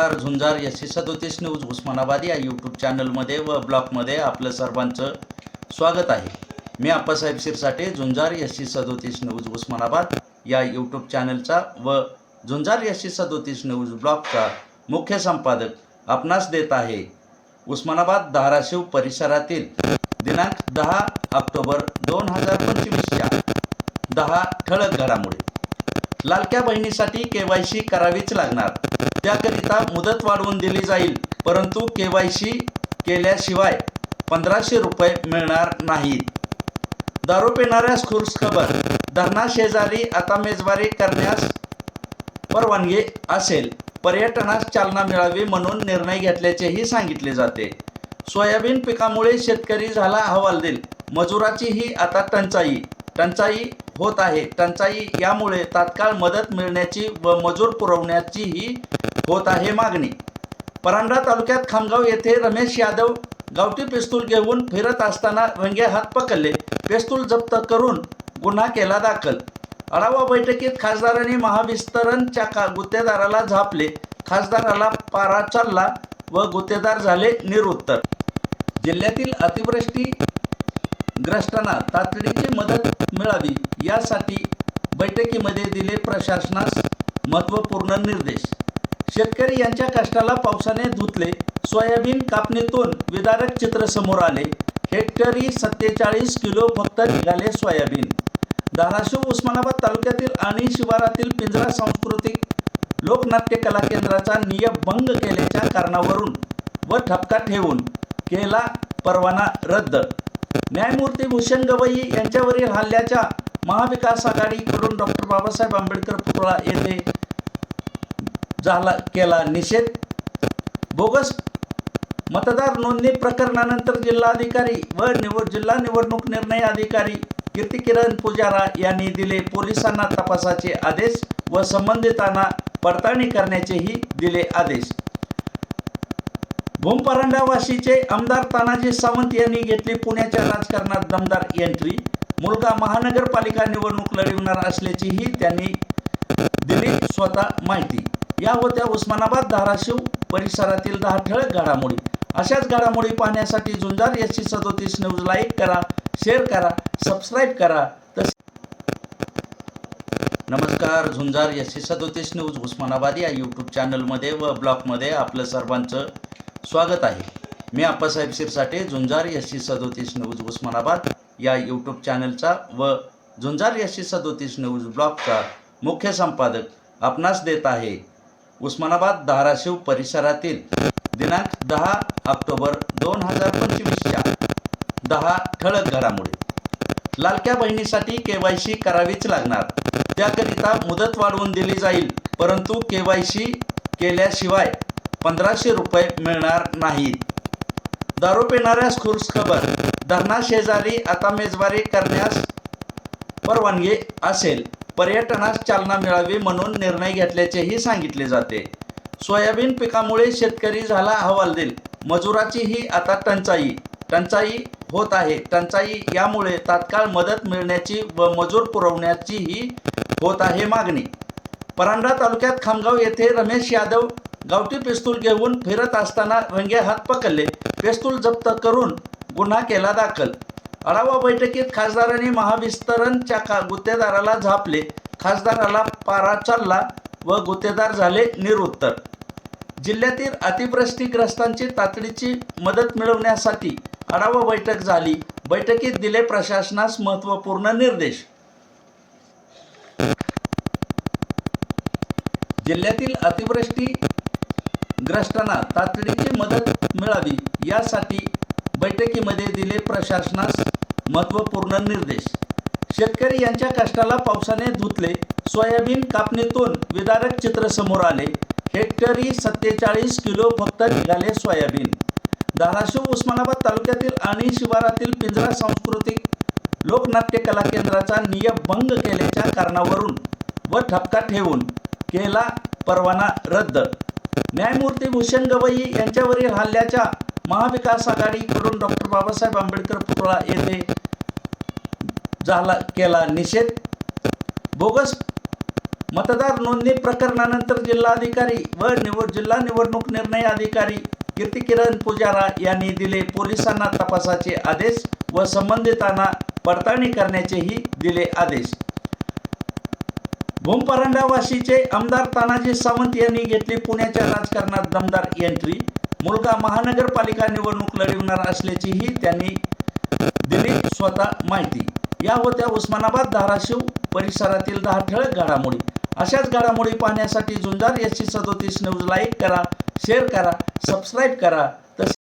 नमस्कार झुंजार एस सदोतीस न्यूज उस्मानाबाद या यूट्यूब चॅनलमध्ये व ब्लॉगमध्ये आपलं सर्वांचं स्वागत आहे. मी आप्पासाहेब शिरसाटे झुंजार एस सदोतीस न्यूज उस्मानाबाद या यूट्यूब चॅनलचा व झुंजार एस सदोतीस न्यूज ब्लॉगचा मुख्य संपादक आपणास देत आहे उस्मानाबाद धाराशिव परिसरातील दिनांक दहा ऑक्टोबर दोन हजार पंचवीसच्या दहा ठळक घडामोडी. लाडक्या बहिणीसाठी केवायसी करावीच लागणार. त्याकरिता मुदत वाढवून दिली जाईल परंतु केवायसी केल्याशिवाय पंधराशे रुपये मिळणार नाहीत. दारू पिणाऱ्यास खुर्स खबर धरणा शेजारी आता मेजबारी करण्यास परवानगी असेल पर्यटनास चालना मिळावी म्हणून निर्णय घेतल्याचेही सांगितले जाते. सोयाबीन पिकामुळे शेतकरी झाला हवालदिल मजुराचीही आता टंचाई टंचाई होत आहे. टंचाई यामुळे तात्काळ मदत मिळण्याची व मजूर पुरवण्याचीही होत आहे मागणी. परांडा तालुक्यात खामगाव येथे रमेश यादव गावठी पिस्तूल घेऊन फिरत असताना रंगे हात पकडले. पिस्तूल जप्त करून गुन्हा केला दाखल. आढावा बैठकीत खासदारांनी महाविस्तरणच्या का गुत्तेदाराला झापले. खासदाराला पारा चालला व गुत्तेदार झाले निरुत्तर. जिल्ह्यातील अतिवृष्टी ग्रस्तांना तातडीची मदत मिळावी यासाठी बैठकीमध्ये दिले प्रशासनास महत्त्वपूर्ण निर्देश. शेतकरी यांच्या कष्टाला पावसाने धुतले सोयाबीन कापणीतून विदारक चित्र समोर आले हेक्टरी सत्तेचाळीस किलो फक्त निघाले सोयाबीन. धाराशिव उस्मानाबाद तालुक्यातील आणि शिवारातील पिंजरा सांस्कृतिक लोकनाट्य कला केंद्राचा नियम भंग केल्याच्या कारणावरून व ठपका ठेवून केला परवाना रद्द. न्यायमूर्ती भूषण गवई यांच्यावरील हल्ल्याच्या महाविकास आघाडीकडून डॉक्टर बाबासाहेब आंबेडकर पुतळा येथे झाला केला निषेध. बोगस मतदार नोंदणी प्रकरणानंतर जिल्हाधिकारी व निवड जिल्हा निवडणूक निर्णय अधिकारी कीर्तिकिरण पुजारा यांनी दिले पोलिसांना तपासाचे आदेश व संबंधितांना पडताळणी करण्याचेही दिले आदेश. भूमपरांडावाशीचे आमदार तानाजी सावंत यांनी घेतली पुण्याच्या राजकारणात दमदार एंट्री मुलगा महानगरपालिका निवडणूक लढविणार असल्याचीही त्यांनी दिली स्वतः माहिती. या होत्या उस्मानाबाद धाराशिव परिसरातील दहा ठळक घडामोडी. अशाच घडामोडी पाहण्यासाठी झुंजार एस सदोतीस न्यूज लाईक करा शेअर करा सबस्क्राईब करा. तस नमस्कार झुंजार एस सदोतीस न्यूज उस्मानाबाद या यूट्यूब चॅनलमध्ये व ब्लॉगमध्ये आपलं सर्वांचं स्वागत आहे. मी आप्पासाहेब शिरसाटे झुंजार एस सदोतीस न्यूज उस्मानाबाद या यूट्यूब चॅनलचा व झुंजार एस सदोतीस न्यूज ब्लॉगचा मुख्य संपादक आपणास देत आहे. उस्मानाबाद धाराशिव परिसरातील दिनांक दहा ऑक्टोबर दोन हजार पंचवीसच्या दहा ठळक घडामोडी. लाडक्या बहिणीसाठी के वाय सी करावीच लागणार. त्याकरिता मुदत वाढवून दिली जाईल परंतु के वाय सी केल्याशिवाय पंधराशे रुपये मिळणार नाहीत. दारू पिणाऱ्यास खुर्स खबर. धरणा शेजारी आता मेजबारी करण्यास परवानगी असेल. पर्यटनास चालना मिळावी म्हणून निर्णय घेतल्याचेही सांगितले जाते. सोयाबीन पिकामुळे शेतकरी झाला हवालदिल मजुराचीही आता टंचाई. टंचाई होत आहे. टंचाई यामुळे तात्काळ मदत मिळण्याची व मजूर पुरवण्याचीही होत आहे मागणी. परांडा तालुक्यात खामगाव येथे रमेश यादव गावठी पिस्तूल घेऊन फिरत असताना रंगे हात पकडले. पिस्तूल जप्त करून गुन्हा केला दाखल. आढावा बैठकीत खासदारांनी महाविस्तरणच्या का गुत्तेदाराला झापले. खासदाराला पारा चालला व गुत्तेदार झाले निरुत्तर. जिल्ह्यातील अतिवृष्टीग्रस्तांची तातडीची मदत मिळवण्यासाठी आढावा बैठक झाली. बैठकीत दिले प्रशासनास महत्त्वपूर्ण निर्देश. जिल्ह्यातील अतिवृष्टी ग्रस्तांना तातडीची मदत मिळावी यासाठी बैठकीमध्ये दिले प्रशासनास महत्त्वपूर्ण निर्देश. शेतकरी यांच्या कष्टाला पावसाने धुतले सोयाबीन कापणीतून विदारक चित्र समोर आले हेक्टरी सत्तेचाळीस किलो फक्त निघाले सोयाबीन. धाराशिव उस्मानाबाद तालुक्यातील आणि शिवारातील पिंजरा सांस्कृतिक लोकनाट्य कला केंद्राचा नियमभंग केल्याच्या कारणावरून व ठपका ठेवून केला परवाना रद्द. न्यायमूर्ती भूषण गवई यांच्यावरील हल्ल्याच्या महाविकास आघाडीकडून डॉक्टर बाबासाहेब आंबेडकर पुतळा येथे झाला केला निषेध. बोगस मतदार नोंदणी प्रकरणानंतर जिल्हाधिकारी व निवड जिल्हा निवडणूक निर्णय अधिकारी कीर्तिकिरण पुजारा यांनी दिले पोलिसांना तपासाचे आदेश व संबंधितांना पडताळणी करण्याचेही दिले आदेश. भूमपरंडावाशीचे आमदार तानाजी सावंत यांनी घेतली पुण्याच्या राजकारणात दमदार एंट्री. मुलगा महानगरपालिका निवडणूक लढविणार असल्याचीही त्यांनी दिली स्वतः माहिती. या होत्या उस्मानाबाद धाराशिव परिसरातील दहा ठळक घडामोडी. अशाच घडामोडी पाहण्यासाठी झुंजार एस सी सदोतीस न्यूज लाईक करा शेअर करा सबस्क्राईब करा. तसे